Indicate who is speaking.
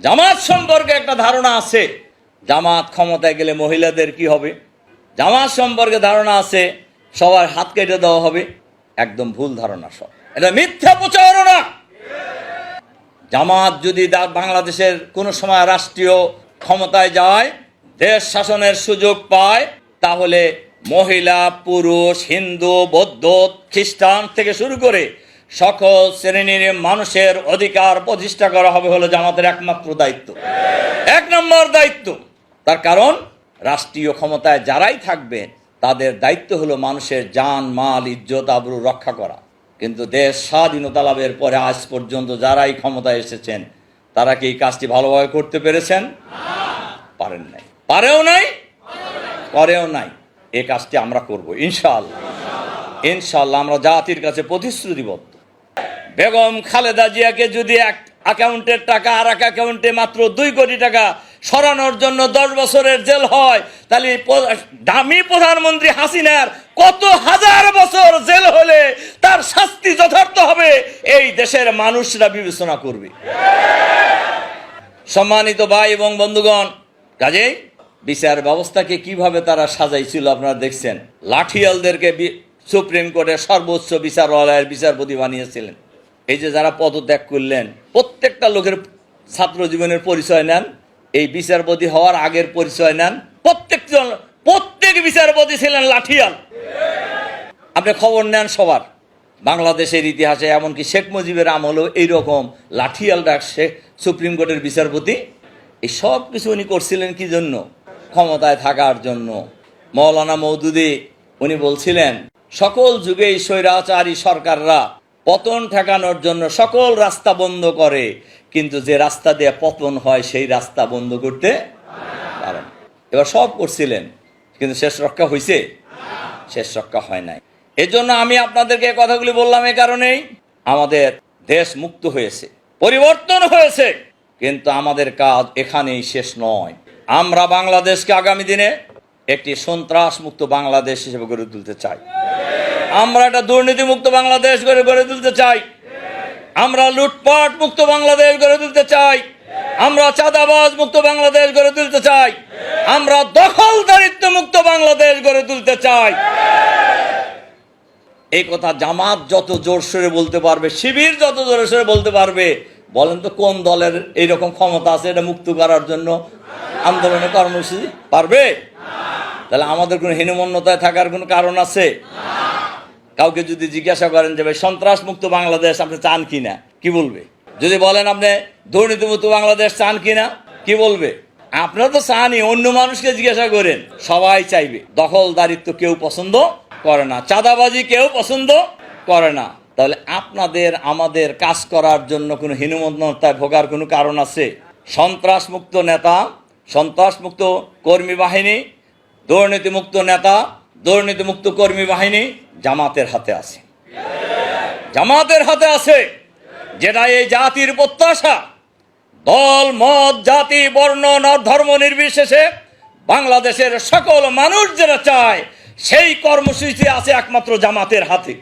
Speaker 1: জামাত সম্পর্কে একটা ধারণা আছে। জামাত ক্ষমতায় গেলে মহিলাদের কি হবে? জামাত সম্পর্কে ধারণা আছে, সবার হাত কেটে দেওয়া হবে। একদম ভুল ধারণা সব। এটা মিথ্যা প্রচারণা। জামাত যদি বাংলাদেশের কোনো সময় রাষ্ট্রীয় ক্ষমতায় যায়, দেশ শাসনের সুযোগ পায়, তাহলে মহিলা, পুরুষ, হিন্দু, বৌদ্ধ, খ্রিস্টান থেকে শুরু করে সকল শ্রেণির মানুষের অধিকার প্রতিষ্ঠা করা হবে হলো জামাতের একমাত্র দায়িত্ব। এক নম্বর দায়িত্ব, তার কারণ রাষ্ট্রীয় ক্ষমতায় যারাই থাকবে, তাদের দায়িত্ব হলো মানুষের জান, মাল, ইজ্জত, আবরু রক্ষা করা। কিন্তু দেশ স্বাধীনতা লাভের পরে আজ পর্যন্ত যারাই ক্ষমতায় এসেছেন, তারা কি এই কাজটি ভালোভাবে করতে পেরেছেন? পারেন নাই। পারেও নাই, করেও নাই। এ কাজটি আমরা করব, ইনশাআল্লাহ। ইনশাআল্লাহ আমরা জাতির কাছে প্রতিশ্রুতিবদ্ধ। বেগম খালেদা জিয়াকে যদি এক অ্যাকাউন্টের টাকা আর এক অ্যাকাউন্টে মাত্র দুই কোটি টাকা সরানোর জন্য দশ বছরের জেল হয়, তাহলে দামি প্রধানমন্ত্রী হাসিনার কত হাজার বছর জেল হলে তার শাস্তি যথার্থ হবে, এই দেশের মানুষরা বিবেচনা করবে। সম্মানিত ভাই এবং বন্ধুগণ, কাজেই বিচার ব্যবস্থাকে কীভাবে তারা সাজাইছিল আপনারা দেখছেন। লাঠিয়ালদেরকে সুপ্রিম কোর্টের সর্বোচ্চ বিচারালয়ের বিচারপতি বানিয়েছিলেন। এই যে যারা পদত্যাগ করলেন, প্রত্যেকটা লোকের ছাত্র জীবনের পরিচয় নেন, এই বিচারপতি হওয়ার আগের পরিচয় নেন, প্রত্যেকজন, প্রত্যেক বিচারপতি ছিলেন লাঠিয়াল। আপনি খবর নেন সবার, বাংলাদেশের ইতিহাসে এমনকি শেখ মুজিবের আমলেও এইরকম লাঠিয়াল ডাক শেখ সুপ্রিম কোর্টের বিচারপতি। এই সব কিছু উনি করছিলেন কি জন্য? ক্ষমতায় থাকার জন্য। মৌলানা মৌদুদি উনি বলছিলেন, সকল যুগেই স্বৈরাচারী সরকাররা পতন ঠেকানোর জন্য সকল রাস্তা বন্ধ করে। কিন্তু যে রাস্তা দিয়ে পতন হয়, সেই রাস্তা বন্ধ করতে পারেন এবার সব করছিলেন, কিন্তু শেষ রক্ষা হয়েছে শেষ রক্ষা হয় নাই। এজন্য আমি আপনাদেরকে কথাগুলি বললাম এ কারণেই, আমাদের দেশ মুক্ত হয়েছে, পরিবর্তন হয়েছে, কিন্তু আমাদের কাজ এখানেই শেষ নয়। আমরা বাংলাদেশকে আগামী দিনে একটি সন্ত্রাস মুক্ত বাংলাদেশ হিসেবে গড়ে তুলতে চাই। আমরা একটা দুর্নীতিমুক্ত বাংলাদেশ গড়ে গড়ে তুলতে চাই। আমরা লুটপাট মুক্ত বাংলাদেশ গড়ে তুলতে চাই। আমরা চাঁদাবাজ মুক্ত বাংলাদেশ গড়ে তুলতে চাই। আমরা দখলদারিত্ব মুক্ত বাংলাদেশ গড়ে তুলতে চাই। এই কথা জামাত যত জোর সরে বলতে পারবে, শিবির যত জোরে সরে বলতে পারবে, বলেন তো কোন দলের এইরকম ক্ষমতা আছে এটা মুক্ত করার জন্য আন্দোলনে কর্মসূচি পারবে? তাহলে আমাদের কোনো হীনমন্যতায় থাকার কোনো কারণ আছে? কাউকে যদি জিজ্ঞাসা করেন যে ভাই সন্ত্রাস মুক্ত বাংলাদেশ আপনি চান কিনা? কি বলবে? যদি বলেন আপনি, দুর্নীতিমুক্ত বাংলাদেশ চান কিনা? কি বলবে? আপনারা তো চানই, অন্য মানুষকে জিজ্ঞাসা করেন। সবাই চাইবে। দখলদারিত্ব কেউ পছন্দ করে না। চাঁদাবাজি কেউ পছন্দ করে না। তাহলে আপনাদের, আমাদের কাজ করার জন্য কোনো হীনমন্যতায় ভোগার কোনো কারণ আছে? সন্ত্রাস মুক্ত নেতা সন্ত্রাস মুক্ত কর্মী বাহিনী, দুর্নীতিমুক্ত নেতা দুর্নীতিমুক্ত কর্মী বাহিনী জামাতের হাতে আছে। জামাতের হাতে আছে যেটা এই জাতির প্রত্যাশা। দল, মত, জাতি, বর্ণ ধর্ম নির্বিশেষে বাংলাদেশের সকল মানুষ যেটা চায়, সেই কর্মসূচি আছে একমাত্র জামাতের হাতে।